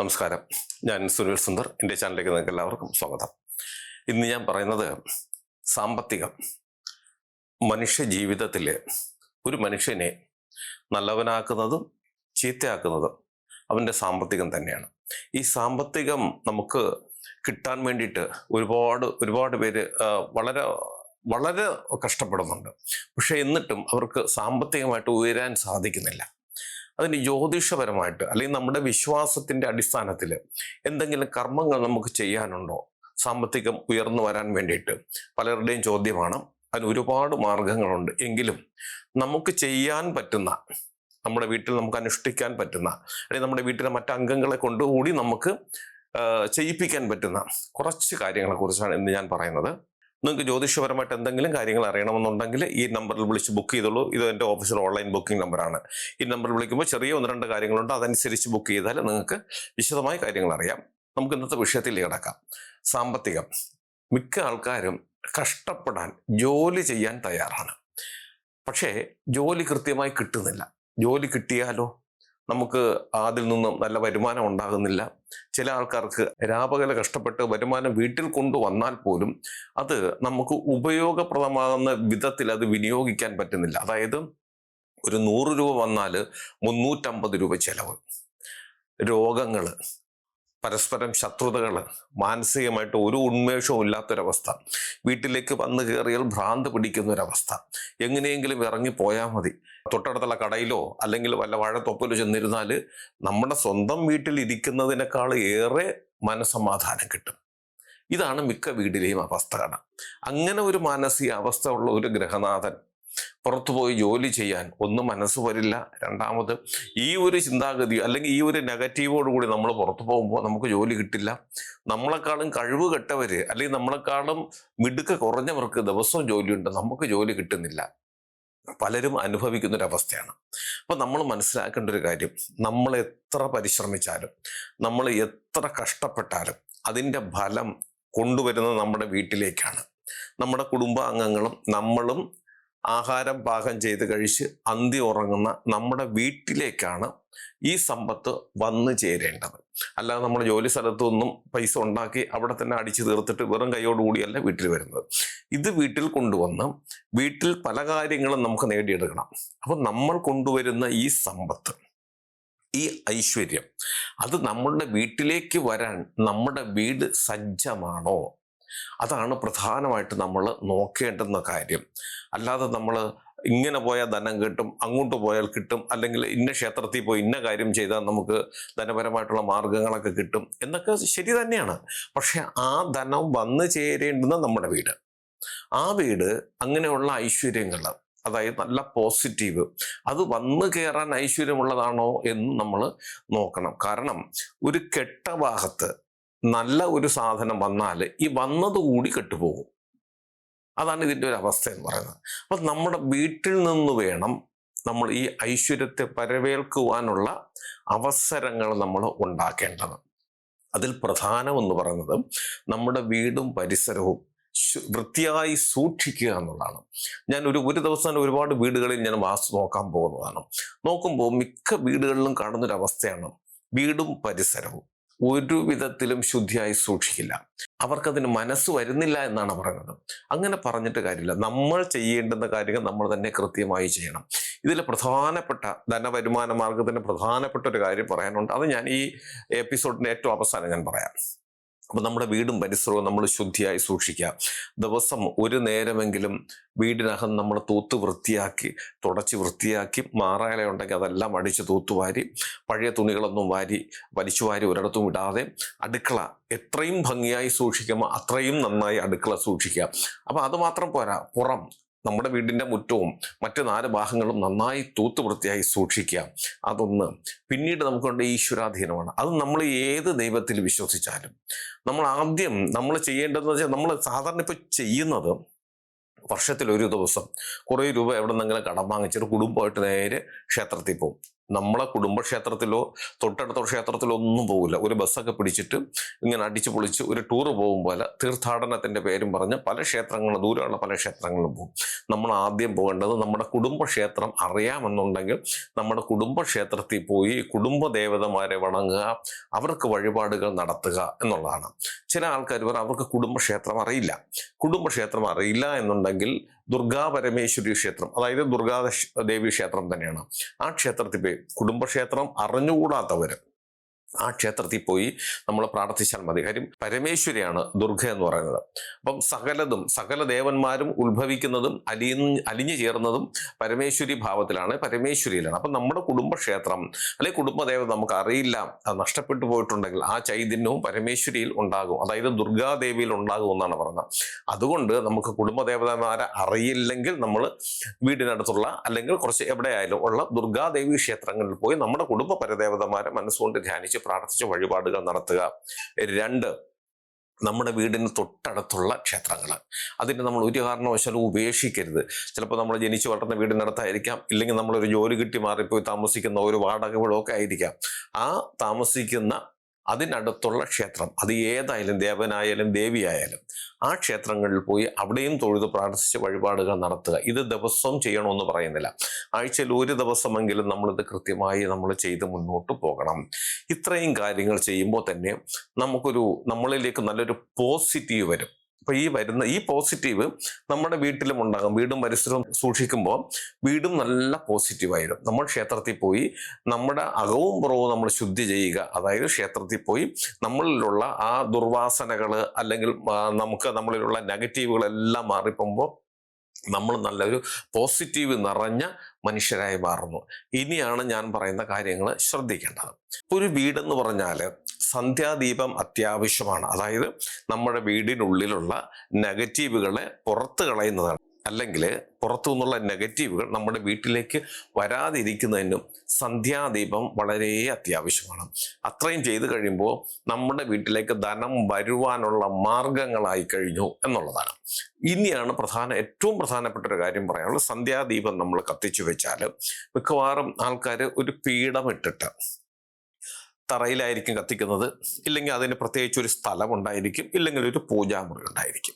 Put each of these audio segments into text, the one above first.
നമസ്കാരം. ഞാൻ സുനിൽ സുന്ദർ. എന്റെ ചാനലിലേക്ക് നിങ്ങൾക്ക് എല്ലാവർക്കും സ്വാഗതം. ഇന്ന് ഞാൻ പറയുന്നത് സാമ്പത്തികം. മനുഷ്യ ജീവിതത്തിൽ ഒരു മനുഷ്യനെ നല്ലവനാക്കുന്നതും ചീത്തയാക്കുന്നതും അവന്റെ സാമ്പത്തികം തന്നെയാണ്. ഈ സാമ്പത്തികം നമുക്ക് കിട്ടാൻ വേണ്ടിയിട്ട് ഒരുപാട് ഒരുപാട് പേര് വളരെ വളരെ കഷ്ടപ്പെടുന്നുണ്ട്. പക്ഷേ എന്നിട്ടും അവർക്ക് സാമ്പത്തികമായിട്ട് ഉയരാൻ സാധിക്കുന്നില്ല. അതിന് ജ്യോതിഷപരമായിട്ട് അല്ലെങ്കിൽ നമ്മുടെ വിശ്വാസത്തിന്റെ അടിസ്ഥാനത്തിൽ എന്തെങ്കിലും കർമ്മങ്ങൾ നമുക്ക് ചെയ്യാനുണ്ടോ? സാമ്പത്തികം ഉയർന്നു വരാൻ വേണ്ടിയിട്ട് പലരുടെയും ചോദ്യമാണ്. അതിന് ഒരുപാട് മാർഗങ്ങളുണ്ട്. എങ്കിലും നമുക്ക് ചെയ്യാൻ പറ്റുന്ന നമ്മുടെ വീട്ടിൽ നമുക്ക് അനുഷ്ഠിക്കാൻ പറ്റുന്ന അല്ലെങ്കിൽ നമ്മുടെ വീട്ടിലെ മറ്റ് അംഗങ്ങളെ കൊണ്ടുകൂടി നമുക്ക് ചെയ്യിപ്പിക്കാൻ പറ്റുന്ന കുറച്ച് കാര്യങ്ങളെ കുറിച്ചാണ് ഇന്ന് ഞാൻ പറയുന്നത്. നിങ്ങൾക്ക് ജ്യോതിഷപരമായിട്ട് എന്തെങ്കിലും കാര്യങ്ങൾ അറിയണമെന്നുണ്ടെങ്കിൽ ഈ നമ്പറിൽ വിളിച്ച് ബുക്ക് ചെയ്തോളൂ. ഇത് എന്റെ ഓഫീസിൽ ഓൺലൈൻ ബുക്കിംഗ് നമ്പറാണ് ഈ നമ്പറിൽ വിളിക്കുമ്പോൾ ചെറിയ ഒന്ന് രണ്ട് കാര്യങ്ങളുണ്ട്. അതനുസരിച്ച് ബുക്ക് ചെയ്താൽ നിങ്ങൾക്ക് വിശദമായ കാര്യങ്ങൾ അറിയാം. നമുക്ക് ഇന്നത്തെ വിഷയത്തിൽ കിടക്കാം. സാമ്പത്തികം. മിക്ക ആൾക്കാരും കഷ്ടപ്പെടാൻ ജോലി ചെയ്യാൻ തയ്യാറാണ്. പക്ഷേ ജോലി കൃത്യമായി കിട്ടുന്നില്ല. ജോലി കിട്ടിയാലോ? നമുക്ക് അതിൽ നിന്നും നല്ല വരുമാനം ഉണ്ടാകുന്നില്ല. ചില ആൾക്കാർക്ക് രാപകല കഷ്ടപ്പെട്ട് വരുമാനം വീട്ടിൽ കൊണ്ടുവന്നാൽ പോലും അത് നമുക്ക് ഉപയോഗപ്രദമാകുന്ന വിധത്തിൽ അത് വിനിയോഗിക്കാൻ പറ്റുന്നില്ല. അതായത് ഒരു നൂറ് രൂപ വന്നാൽ മുന്നൂറ്റമ്പത് രൂപ ചെലവ്. രോഗങ്ങൾ പരസ്പരം ശത്രുതകൾ മാനസികമായിട്ട് ഒരു ഉന്മേഷവും ഇല്ലാത്തൊരവസ്ഥ. വീട്ടിലേക്ക് വന്നു കയറിയാൽ ഭ്രാന്ത് പിടിക്കുന്ന ഒരവസ്ഥ എങ്ങനെയെങ്കിലും ഇറങ്ങി പോയാൽ മതി. തൊട്ടടുത്തുള്ള കടയിലോ അല്ലെങ്കിൽ വല്ല വാഴത്തൊപ്പിലോ ചെന്നിരുന്നാൽ നമ്മുടെ സ്വന്തം വീട്ടിൽ ഇരിക്കുന്നതിനേക്കാൾ ഏറെ മനസമാധാനം കിട്ടും. ഇതാണ് മിക്ക വീടിലെയും അവസ്ഥ കാണാം. അങ്ങനെ ഒരു മാനസിക അവസ്ഥ ഉള്ള ഒരു ഗ്രഹനാഥൻ പുറത്തു പോയി ജോലി ചെയ്യാൻ ഒന്ന് മനസ്സ് വരില്ല. രണ്ടാമത് ഈ ഒരു ചിന്താഗതി അല്ലെങ്കിൽ ഈ ഒരു നെഗറ്റീവോട് കൂടി നമ്മൾ പുറത്തു പോകുമ്പോൾ നമുക്ക് ജോലി കിട്ടില്ല. നമ്മളെക്കാളും കഴിവ് കെട്ടവര് അല്ലെങ്കിൽ നമ്മളെക്കാളും മിടുക്ക കുറഞ്ഞവർക്ക് ദിവസവും ജോലിയുണ്ട്. നമുക്ക് ജോലി കിട്ടുന്നില്ല. പലരും അനുഭവിക്കുന്ന ഒരു അവസ്ഥയാണ് അപ്പൊ നമ്മൾ മനസ്സിലാക്കേണ്ട ഒരു കാര്യം നമ്മൾ എത്ര പരിശ്രമിച്ചാലും നമ്മൾ എത്ര കഷ്ടപ്പെട്ടാലും അതിന്റെ ഫലം കൊണ്ടുവരുന്നത് നമ്മുടെ വീട്ടിലേക്കാണ്. നമ്മുടെ കുടുംബാംഗങ്ങളും നമ്മളും ആഹാരം പാകം ചെയ്ത് കഴിച്ച് അന്തി ഉറങ്ങുന്ന നമ്മുടെ വീട്ടിലേക്കാണ് ഈ സമ്പത്ത് വന്നു ചേരേണ്ടത്. അല്ലാതെ നമ്മൾ ജോലി സ്ഥലത്തു നിന്നും പൈസ ഉണ്ടാക്കി അവിടെ തന്നെ അടിച്ചു തീർത്തിട്ട് വെറും കൈയോടുകൂടിയല്ല വീട്ടിൽ വരുന്നത്. ഇത് വീട്ടിൽ കൊണ്ടുവന്ന് വീട്ടിൽ പല കാര്യങ്ങളും നമുക്ക് നേടിയെടുക്കണം. അപ്പൊ നമ്മൾ കൊണ്ടുവരുന്ന ഈ സമ്പത്ത് ഈ ഐശ്വര്യം അത് നമ്മളുടെ വീട്ടിലേക്ക് വരാൻ നമ്മുടെ വീട് സജ്ജമാണോ? അതാണ് പ്രധാനമായിട്ട് നമ്മൾ നോക്കേണ്ടുന്ന കാര്യം. അല്ലാതെ നമ്മൾ ഇങ്ങനെ പോയാൽ ധനം കിട്ടും അങ്ങോട്ട് പോയാൽ കിട്ടും അല്ലെങ്കിൽ ഇന്ന ക്ഷേത്രത്തിൽ പോയി ഇന്ന കാര്യം ചെയ്താൽ നമുക്ക് ധനപരമായിട്ടുള്ള മാർഗങ്ങളൊക്കെ കിട്ടും എന്നൊക്കെ ശരി തന്നെയാണ്. പക്ഷെ ആ ധനം വന്നു ചേരേണ്ടുന്ന നമ്മുടെ വീട്. ആ വീട് അങ്ങനെയുള്ള ഐശ്വര്യങ്ങൾ അതായത് നല്ല പോസിറ്റീവ് അത് വന്നു കയറാൻ ഐശ്വര്യമുള്ളതാണോ എന്ന് നമ്മൾ നോക്കണം. കാരണം ഒരു കെട്ട ഭാഗത്ത് നല്ല ഒരു സാധനം വന്നാൽ ഈ വന്നതുകൂടി കെട്ടുപോകും. അതാണ് ഇതിന്റെ ഒരു അവസ്ഥ എന്ന് പറയുന്നത്. അപ്പം നമ്മുടെ വീട്ടിൽ നിന്ന് വേണം നമ്മൾ ഈ ഐശ്വര്യത്തെ പരവേൽക്കുവാനുള്ള അവസരങ്ങൾ നമ്മൾ ഉണ്ടാക്കേണ്ടത്. അതിൽ പ്രധാനമെന്ന് പറയുന്നത് നമ്മുടെ വീടും പരിസരവും വൃത്തിയായി സൂക്ഷിക്കുക എന്നുള്ളതാണ്. ഞാൻ ഒരു ഒരു ദിവസം ഒരുപാട് വീടുകളിൽ ഞാൻ വാസ്തു നോക്കാൻ പോകുന്നതാണ്. നോക്കുമ്പോൾ മിക്ക വീടുകളിലും കാണുന്നൊരു അവസ്ഥയാണ് വീടും പരിസരവും. ഒരു വിധത്തിലും ശുദ്ധിയായി സൂക്ഷിക്കില്ല. അവർക്കതിന് മനസ്സ് വരുന്നില്ല എന്നാണ് പറയുന്നത്. അങ്ങനെ പറഞ്ഞിട്ട് കാര്യമില്ല. നമ്മൾ ചെയ്യേണ്ടുന്ന കാര്യങ്ങൾ നമ്മൾ തന്നെ കൃത്യമായി ചെയ്യണം. ഇതിൽ പ്രധാനപ്പെട്ട ധനവരുമാന മാർഗത്തിന് പ്രധാനപ്പെട്ട ഒരു കാര്യം പറയാനുണ്ട്. അത് ഞാൻ ഈ എപ്പിസോഡിന്റെ ഏറ്റവും അവസാനം ഞാൻ പറയാം. അപ്പൊ നമ്മുടെ വീടും പരിസരവും നമ്മൾ ശുദ്ധിയായി സൂക്ഷിക്കുക ദിവസം ഒരു നേരമെങ്കിലും വീടിനകം നമ്മൾ തൂത്ത് വൃത്തിയാക്കി തുടച്ച് വൃത്തിയാക്കി മാറാല ഉണ്ടെങ്കിൽ അതെല്ലാം അടിച്ച് തൂത്തുവാരി പഴയ തുണികളൊന്നും വാരി വലിച്ചു വാരി ഒരിടത്തും ഇടാതെ അടുക്കള എത്രയും ഭംഗിയായി സൂക്ഷിക്കുമ്പോൾ അത്രയും നന്നായി അടുക്കള സൂക്ഷിക്കുക അപ്പം അതുമാത്രം പോരാ. പുറം നമ്മുടെ വീടിന്റെ മുറ്റവും മറ്റു നാല് ഭാഗങ്ങളും നന്നായി തൂത്ത് വൃത്തിയായി സൂക്ഷിക്കുക. അതൊന്ന് പിന്നീട് നമുക്കുണ്ട് ഈശ്വരാധീനമാണ്. അത് നമ്മൾ ഏത് ദൈവത്തിൽ വിശ്വസിച്ചാലും. നമ്മൾ ആദ്യം നമ്മൾ ചെയ്യേണ്ടതെന്ന് വെച്ചാൽ നമ്മൾ സാധാരണ ഇപ്പോൾ ചെയ്യുന്നത് വർഷത്തിൽ ഒരു ദിവസം കുറേ രൂപ എവിടെ നിന്നെങ്കിലും കടം വാങ്ങിച്ചിട്ട് കുടുംബമായിട്ട് നേരെ ക്ഷേത്രത്തിൽ പോകും. നമ്മളെ കുടുംബക്ഷേത്രത്തിലോ തൊട്ടടുത്ത ക്ഷേത്രത്തിലോ ഒന്നും പോകില്ല ഒരു ബസ്സൊക്കെ പിടിച്ചിട്ട് ഇങ്ങനെ അടിച്ചു പൊളിച്ച് ഒരു ടൂർ പോകും പോലെ തീർത്ഥാടനത്തിന്റെ പേരും പറഞ്ഞ് പല ക്ഷേത്രങ്ങളും ദൂരമുള്ള പല ക്ഷേത്രങ്ങളിലും പോകും. നമ്മൾ ആദ്യം പോകേണ്ടത് നമ്മുടെ കുടുംബക്ഷേത്രം അറിയാമെന്നുണ്ടെങ്കിൽ നമ്മുടെ കുടുംബക്ഷേത്രത്തിൽ പോയി കുടുംബ ദേവതമാരെ വണങ്ങുക അവർക്ക് വഴിപാടുകൾ നടത്തുക എന്നുള്ളതാണ്. ചില ആൾക്കാർ പറയും അവർക്ക് കുടുംബക്ഷേത്രം അറിയില്ല. കുടുംബക്ഷേത്രം അറിയില്ല എന്നുണ്ടെങ്കിൽ ദുർഗാ പരമേശ്വരി ക്ഷേത്രം അതായത് ദുർഗാ ദേവി ക്ഷേത്രം തന്നെയാണ്. ആ ക്ഷേത്രത്തിൽ കുടുംബക്ഷേത്രം അറിഞ്ഞുകൂടാത്തവര് ആ ക്ഷേത്രത്തിൽ പോയി നമ്മൾ പ്രാർത്ഥിച്ചാൽ മതി. കാര്യം പരമേശ്വരിയാണ് ദുർഗ എന്ന് പറയുന്നത്. അപ്പം സകലതും സകല ദേവന്മാരും ഉത്ഭവിക്കുന്നതും അലി അലിഞ്ഞു ചേർന്നതും പരമേശ്വരി ഭാവത്തിലാണ് പരമേശ്വരിയിലാണ്. അപ്പം നമ്മുടെ കുടുംബക്ഷേത്രം അല്ലെങ്കിൽ കുടുംബദേവത നമുക്ക് അറിയില്ല. അത് നഷ്ടപ്പെട്ടു പോയിട്ടുണ്ടെങ്കിൽ ആ ചൈതന്യവും പരമേശ്വരിയിൽ ഉണ്ടാകും. അതായത് ദുർഗാദേവിയിൽ ഉണ്ടാകും എന്നാണ് പറഞ്ഞത്. അതുകൊണ്ട് നമുക്ക് കുടുംബദേവതമാരെ അറിയില്ലെങ്കിൽ നമ്മൾ വീടിനടുത്തുള്ള അല്ലെങ്കിൽ കുറച്ച് എവിടെയായാലും ഉള്ള ദുർഗാദേവി ക്ഷേത്രങ്ങളിൽ പോയി നമ്മുടെ കുടുംബ പരദേവതമാരെ മനസ്സുകൊണ്ട് ധ്യാനിച്ച് പ്രാർത്ഥിച്ച് വഴിപാടുകൾ നടത്തുക. രണ്ട് നമ്മുടെ വീടിന് തൊട്ടടുത്തുള്ള ക്ഷേത്രങ്ങൾ അതിന് നമ്മൾ ഒരു കാരണവശാലും ഉപേക്ഷിക്കരുത്. ചിലപ്പോൾ നമ്മൾ ജനിച്ചു വളർന്ന വീടിനടുത്തായിരിക്കാം ഇല്ലെങ്കിൽ നമ്മളൊരു ജോലി കിട്ടി മാറിപ്പോയി താമസിക്കുന്ന ഒരു വാടക വീടൊക്കെ ആയിരിക്കാം. ആ താമസിക്കുന്ന അതിനടുത്തുള്ള ക്ഷേത്രം. അത് ഏതായാലും ദേവനായാലും ദേവിയായാലും ആ ക്ഷേത്രങ്ങളിൽ പോയി അവിടെയും തൊഴുത് പ്രാർത്ഥിച്ച് വഴിപാടുകൾ നടത്തുക. ഇത് ദിവസവും ചെയ്യണമെന്ന് പറയുന്നില്ല. ആഴ്ചയിൽ ഒരു ദിവസമെങ്കിലും നമ്മളിത് കൃത്യമായി നമ്മൾ ചെയ്ത് മുന്നോട്ട് പോകണം. ഇത്രയും കാര്യങ്ങൾ ചെയ്യുമ്പോൾ തന്നെ നമുക്കൊരു നമ്മളിലേക്ക് നല്ലൊരു പോസിറ്റീവ് വരും. അപ്പൊ ഈ വരുന്ന ഈ പോസിറ്റീവ് നമ്മുടെ വീട്ടിലും ഉണ്ടാകും. വീടും പരിസരവും സൂക്ഷിക്കുമ്പോൾ വീടും നല്ല പോസിറ്റീവായിരും നമ്മൾ ക്ഷേത്രത്തിൽ പോയി നമ്മുടെ അകവും പുറവും നമ്മൾ ശുദ്ധി ചെയ്യുക. അതായത് ക്ഷേത്രത്തിൽ പോയി നമ്മളിലുള്ള ആ ദുർവാസനകൾ അല്ലെങ്കിൽ നമുക്ക് നമ്മളിലുള്ള നെഗറ്റീവുകളെല്ലാം മാറിപ്പോകുമ്പോൾ നമ്മൾ നല്ലൊരു പോസിറ്റീവ് നിറഞ്ഞ മനുഷ്യരായി മാറുന്നു. ഇനിയാണ് ഞാൻ പറയുന്ന കാര്യങ്ങൾ ശ്രദ്ധിക്കേണ്ടത്. ഒരു വീടെന്ന് പറഞ്ഞാൽ സന്ധ്യാദീപം അത്യാവശ്യമാണ്. അതായത് നമ്മുടെ വീടിനുള്ളിലുള്ള നെഗറ്റീവുകളെ പുറത്ത് കളയുന്നതാണ്. അല്ലെങ്കിൽ പുറത്തു നിന്നുള്ള നെഗറ്റീവുകൾ നമ്മുടെ വീട്ടിലേക്ക് വരാതിരിക്കുന്നതിനും സന്ധ്യാദീപം വളരെ അത്യാവശ്യമാണ്. അത്രയും ചെയ്തു കഴിയുമ്പോൾ നമ്മുടെ വീട്ടിലേക്ക് ധനം വരുവാനുള്ള മാർഗങ്ങളായി കഴിഞ്ഞു എന്നുള്ളതാണ്. ഇനിയാണ് പ്രധാന ഏറ്റവും പ്രധാനപ്പെട്ട ഒരു കാര്യം പറയാനുള്ളത്. സന്ധ്യാദീപം നമ്മൾ കത്തിച്ചു വെച്ചാൽ മിക്കവാറും ആൾക്കാർ ഒരു പീഠമിട്ടിട്ട് തറയിലായിരിക്കും കത്തിക്കുന്നത്. ഇല്ലെങ്കിൽ അതിന് പ്രത്യേകിച്ച് ഒരു സ്ഥലം ഉണ്ടായിരിക്കും ഇല്ലെങ്കിൽ ഒരു പൂജാമുറി ഉണ്ടായിരിക്കും.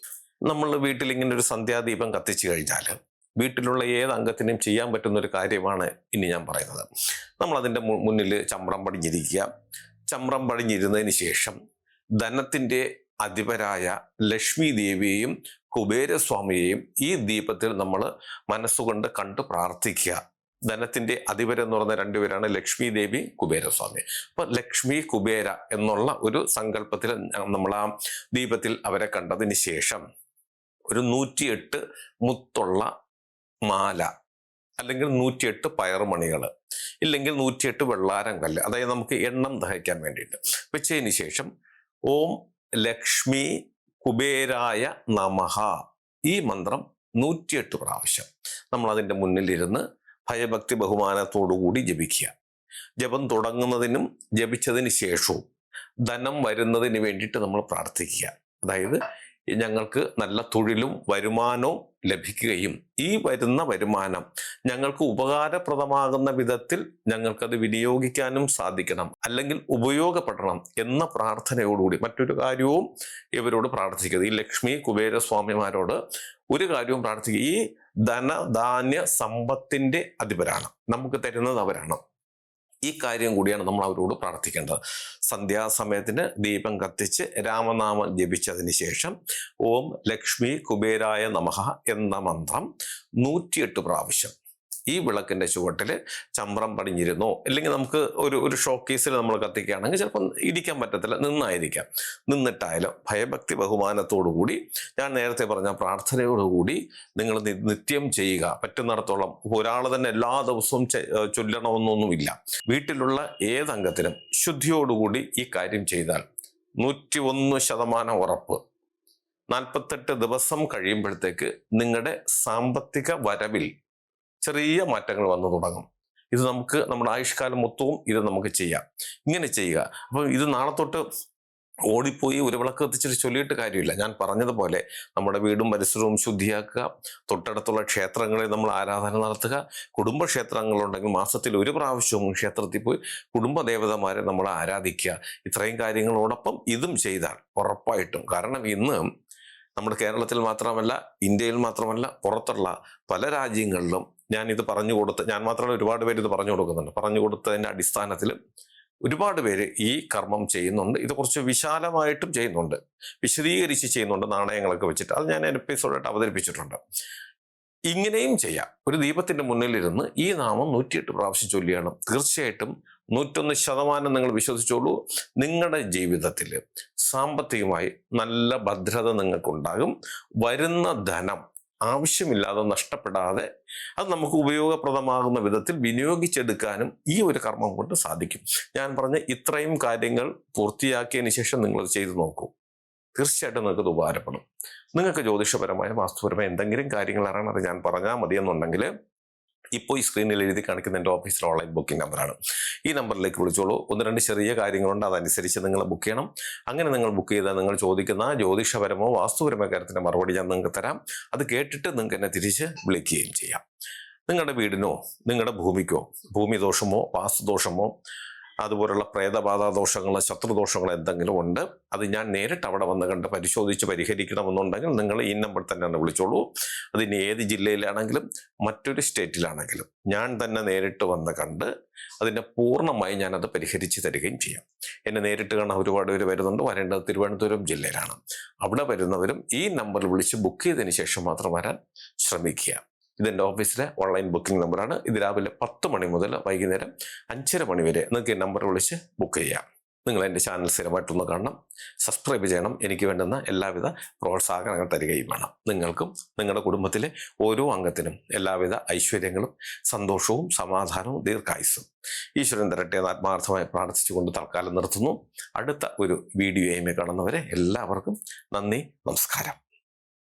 നമ്മൾ വീട്ടിൽ ഇങ്ങനെ ഒരു സന്ധ്യാദീപം കത്തിച്ചു കഴിഞ്ഞാൽ വീട്ടിലുള്ള ഏത് അംഗത്തിനും ചെയ്യാൻ പറ്റുന്ന ഒരു കാര്യമാണ് ഇനി ഞാൻ പറയുന്നത്. നമ്മൾ അതിന്റെ മുന്നിൽ ചമ്രം പടിഞ്ഞിരിക്കുക. ചമ്രം പടിഞ്ഞിരുന്നതിന് ശേഷം ധനത്തിന്റെ അധിപരായ ലക്ഷ്മി ദേവിയെയും കുബേരസ്വാമിയെയും ഈ ദീപത്തിൽ നമ്മൾ മനസ്സുകൊണ്ട് കണ്ട് പ്രാർത്ഥിക്കുക. ധനത്തിന്റെ അധിപരെന്ന് പറഞ്ഞ രണ്ടുപേരാണ് ലക്ഷ്മി ദേവി കുബേരസ്വാമി. അപ്പൊ ലക്ഷ്മി കുബേര എന്നുള്ള ഒരു സങ്കല്പത്തിൽ നമ്മൾ ആ ദീപത്തിൽ അവരെ കണ്ടതിന് ശേഷം ഒരു നൂറ്റിയെട്ട് മുത്തുള്ള മാല അല്ലെങ്കിൽ നൂറ്റിയെട്ട് പയറുമണികൾ ഇല്ലെങ്കിൽ നൂറ്റിയെട്ട് വെള്ളാരം കല്ല് അതായത് നമുക്ക് എണ്ണം ദഹിക്കാൻ വേണ്ടിയിട്ട്. വെച്ചതിന് ശേഷം ഓം ലക്ഷ്മി കുബേരായ നമഹ ഈ മന്ത്രം നൂറ്റിയെട്ട് പ്രാവശ്യം നമ്മൾ അതിന്റെ മുന്നിലിരുന്ന് ഭയഭക്തി ബഹുമാനത്തോടുകൂടി ജപിക്കുക. ജപം തുടങ്ങുന്നതിനും ജപിച്ചതിന് ശേഷവും ധനം വരുന്നതിന് വേണ്ടിയിട്ട് നമ്മൾ പ്രാർത്ഥിക്കുക. അതായത് ഞങ്ങൾക്ക് നല്ല തൊഴിലും വരുമാനവും ലഭിക്കുകയും ഈ വരുന്ന വരുമാനം ഞങ്ങൾക്ക് ഉപകാരപ്രദമാകുന്ന വിധത്തിൽ ഞങ്ങൾക്കത് വിനിയോഗിക്കാനും സാധിക്കണം. അല്ലെങ്കിൽ ഉപയോഗപ്പെടണം എന്ന പ്രാർത്ഥനയോടുകൂടി മറ്റൊരു കാര്യവും ഇവരോട് പ്രാർത്ഥിക്കുന്നത് ഈ ലക്ഷ്മി കുബേരസ്വാമിമാരോട് ഒരു കാര്യവും പ്രാർത്ഥിക്കുക. ഈ ധനധാന്യ സമ്പത്തിന്റെ അധിപരാണ്. നമുക്ക് തരുന്നത് അവരാണ്. ഈ കാര്യം കൂടിയാണ് നമ്മൾ അവരോട് പ്രാർത്ഥിക്കേണ്ടത്. സന്ധ്യാസമയത്തിന് ദീപം കത്തിച്ച് രാമനാമം ജപിച്ചതിന് ശേഷം ഓം ലക്ഷ്മി കുബേരായ നമഹ എന്ന മന്ത്രം നൂറ്റിയെട്ട് പ്രാവശ്യം. ഈ വിളക്കിന്റെ ചുവട്ടിൽ ചമ്രം പടിഞ്ഞിരുന്നോ അല്ലെങ്കിൽ നമുക്ക് ഒരു ഒരു ഷോക്കേസിൽ നമ്മൾ കത്തിക്കുകയാണെങ്കിൽ ചിലപ്പോൾ ഇരിക്കാൻ പറ്റത്തില്ല നിന്നായിരിക്കാം. നിന്നിട്ടായാലും ഭയഭക്തി ബഹുമാനത്തോടു കൂടി ഞാൻ നേരത്തെ പറഞ്ഞ പ്രാർത്ഥനയോടുകൂടി നിങ്ങൾ നിത്യം ചെയ്യുക. പറ്റുന്നിടത്തോളം ഒരാൾ തന്നെ എല്ലാ ദിവസവും ചൊല്ലണമെന്നൊന്നുമില്ല. വീട്ടിലുള്ള ഏതംഗത്തിനും ശുദ്ധിയോടുകൂടി ഈ കാര്യം ചെയ്താൽ നൂറ്റി ഒന്ന് ശതമാനം ഉറപ്പ്. നാൽപ്പത്തെട്ട് ദിവസം കഴിയുമ്പോഴത്തേക്ക് നിങ്ങളുടെ സാമ്പത്തിക വരവിൽ ചെറിയ മാറ്റങ്ങൾ വന്നു തുടങ്ങും. ഇത് നമുക്ക് നമ്മുടെ ആയുഷ്കാലം മൊത്തവും ഇത് നമുക്ക് ചെയ്യാം. ഇങ്ങനെ ചെയ്യുക. അപ്പം ഇത് നാളെ തൊട്ട് ഓടിപ്പോയി ഒരു വിളക്ക് കത്തിച്ചിട്ട് ചൊല്ലിയിട്ട് കാര്യമില്ല. ഞാൻ പറഞ്ഞതുപോലെ നമ്മുടെ വീടും പരിസരവും ശുദ്ധിയാക്കുക തൊട്ടടുത്തുള്ള ക്ഷേത്രങ്ങളിൽ നമ്മൾ ആരാധന നടത്തുക കുടുംബക്ഷേത്രങ്ങളുണ്ടെങ്കിൽ മാസത്തിൽ ഒരു പ്രാവശ്യവും ക്ഷേത്രത്തിൽ പോയി കുടുംബദേവതമാരെ നമ്മൾ ആരാധിക്കുക. ഇത്രയും കാര്യങ്ങളോടൊപ്പം ഇതും ചെയ്താൽ ഉറപ്പായിട്ടും. കാരണം ഇന്ന് നമ്മുടെ കേരളത്തിൽ മാത്രമല്ല ഇന്ത്യയിൽ മാത്രമല്ല പുറത്തുള്ള പല രാജ്യങ്ങളിലും ഞാൻ ഇത് പറഞ്ഞു കൊടുത്ത് ഞാൻ മാത്രമല്ല ഒരുപാട് പേര് ഇത് പറഞ്ഞു കൊടുക്കുന്നുണ്ട്. പറഞ്ഞു കൊടുത്തതിന്റെ അടിസ്ഥാനത്തിൽ ഒരുപാട് പേര് ഈ കർമ്മം ചെയ്യുന്നുണ്ട്. ഇത് കുറച്ച് വിശാലമായിട്ടും ചെയ്യുന്നുണ്ട്. വിശദീകരിച്ച് ചെയ്യുന്നുണ്ട് നാണയങ്ങളൊക്കെ വെച്ചിട്ട്. അത് ഞാൻ എപ്പിസോഡായിട്ട് അവതരിപ്പിച്ചിട്ടുണ്ട്. ഇങ്ങനെയും ചെയ്യാം. ഒരു ദീപത്തിന്റെ മുന്നിലിരുന്ന് ഈ നാമം നൂറ്റിയെട്ട് പ്രാവശ്യം ചൊല്ലിയാണ് തീർച്ചയായിട്ടും നൂറ്റൊന്ന് ശതമാനം നിങ്ങൾ വിശ്വസിച്ചോളൂ. നിങ്ങളുടെ ജീവിതത്തിൽ സാമ്പത്തികമായി നല്ല ഭദ്രത നിങ്ങൾക്കുണ്ടാകും. വരുന്ന ധനം ആവശ്യമില്ലാതെ നഷ്ടപ്പെടാതെ അത് നമുക്ക് ഉപയോഗപ്രദമാകുന്ന വിധത്തിൽ വിനിയോഗിച്ചെടുക്കാനും ഈ ഒരു കർമ്മം കൊണ്ട് സാധിക്കും. ഞാൻ പറഞ്ഞ ഇത്രയും കാര്യങ്ങൾ പൂർത്തിയാക്കിയതിന് ശേഷം നിങ്ങൾ ചെയ്തു നോക്കൂ. തീർച്ചയായിട്ടും നിങ്ങൾക്ക് ഇത് ഉപകാരപ്പെടും. നിങ്ങൾക്ക് ജ്യോതിഷപരമായ വാസ്തുപരമായ എന്തെങ്കിലും കാര്യങ്ങൾ അറിയണം അത് ഞാൻ പറഞ്ഞാൽ മതിയെന്നുണ്ടെങ്കിൽ ഇപ്പോൾ ഈ സ്ക്രീനിൽ എഴുതി കാണിക്കുന്ന എന്റെ ഓഫീസിലെ ഓൺലൈൻ ബുക്കിംഗ് നമ്പറാണ് ഈ നമ്പറിലേക്ക് വിളിച്ചോളൂ. ഒന്ന് രണ്ട് ചെറിയ കാര്യങ്ങളുണ്ട്. അതനുസരിച്ച് നിങ്ങൾ ബുക്ക് ചെയ്യണം. അങ്ങനെ നിങ്ങൾ ബുക്ക് ചെയ്താൽ നിങ്ങൾ ചോദിക്കുന്ന ജ്യോതിഷപരമോ വാസ്തുപരമോ കാര്യത്തിന്റെ മറുപടി ഞാൻ നിങ്ങൾക്ക് തരാം. അത് കേട്ടിട്ട് നിങ്ങൾക്ക് എന്നെ തിരിച്ച് വിളിക്കുകയും ചെയ്യാം. നിങ്ങളുടെ വീടിനോ നിങ്ങളുടെ ഭൂമിക്കോ ഭൂമി ദോഷമോ വാസ്തുദോഷമോ അതുപോലുള്ള പ്രേതബാധ ദോഷങ്ങൾ ശത്രുദോഷങ്ങൾ എന്തെങ്കിലും ഉണ്ട് അത് ഞാൻ നേരിട്ട് അവിടെ വന്ന് കണ്ട് പരിശോധിച്ച് പരിഹരിക്കണമെന്നുണ്ടെങ്കിൽ നിങ്ങൾ ഈ നമ്പർ തന്നെ എന്നെ വിളിച്ചോളൂ. അതിന് ഏത് ജില്ലയിലാണെങ്കിലും മറ്റൊരു സ്റ്റേറ്റിലാണെങ്കിലും ഞാൻ തന്നെ നേരിട്ട് വന്ന് കണ്ട് അതിന്റെ പൂർണമായി ഞാനത് പരിഹരിച്ച് തരികയും ചെയ്യാം. എന്നെ നേരിട്ട് കാണാൻ ഒരുപാട് പേര് വരുന്നുണ്ട്. വരേണ്ടത് തിരുവനന്തപുരം ജില്ലയിലാണ്. അവിടെ വരുന്നവരും ഈ നമ്പറിൽ വിളിച്ച് ബുക്ക് ചെയ്തതിന് ശേഷം മാത്രം വരാൻ ശ്രമിക്കുക. ഇതെന്റെ ഓഫീസിലെ ഓൺലൈൻ ബുക്കിംഗ് നമ്പറാണ് ഇത് രാവിലെ പത്ത് മണി മുതൽ വൈകുന്നേരം അഞ്ചര മണി വരെ നിങ്ങൾക്ക് ഈ നമ്പർ വിളിച്ച് ബുക്ക് ചെയ്യാം. നിങ്ങൾ എന്റെ ചാനൽ സ്ഥിരമായിട്ടൊന്ന് കാണണം. സബ്സ്ക്രൈബ് ചെയ്യണം. എനിക്ക് വേണ്ടുന്ന എല്ലാവിധ പ്രോത്സാഹനങ്ങൾ തരികയും വേണം. നിങ്ങൾക്കും നിങ്ങളുടെ കുടുംബത്തിലെ ഓരോ അംഗത്തിനും എല്ലാവിധ ഐശ്വര്യങ്ങളും സന്തോഷവും സമാധാനവും ദീർഘായുസ്സും ഈശ്വരൻ തരട്ടെ എന്ന് ആത്മാർത്ഥമായി പ്രാർത്ഥിച്ചുകൊണ്ട് തൽക്കാലം നിർത്തുന്നു. അടുത്ത ഒരു വീഡിയോയുമേ കാണുന്നവരെ എല്ലാവർക്കും നന്ദി നമസ്കാരം.